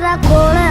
માડી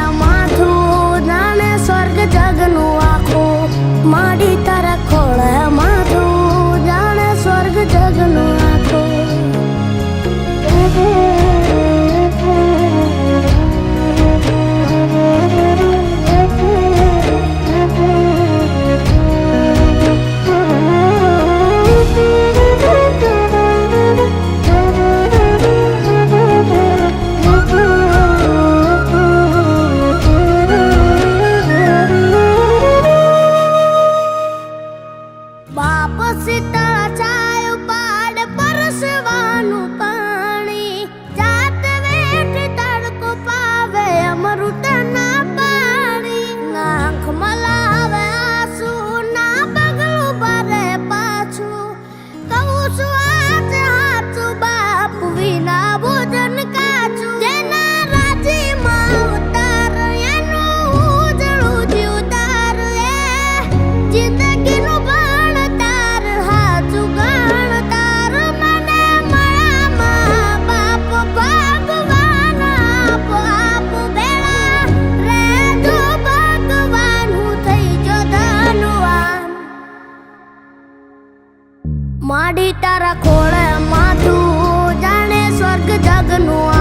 માડી તારા ખોળે માથું જાણે સ્વર્ગ જગનું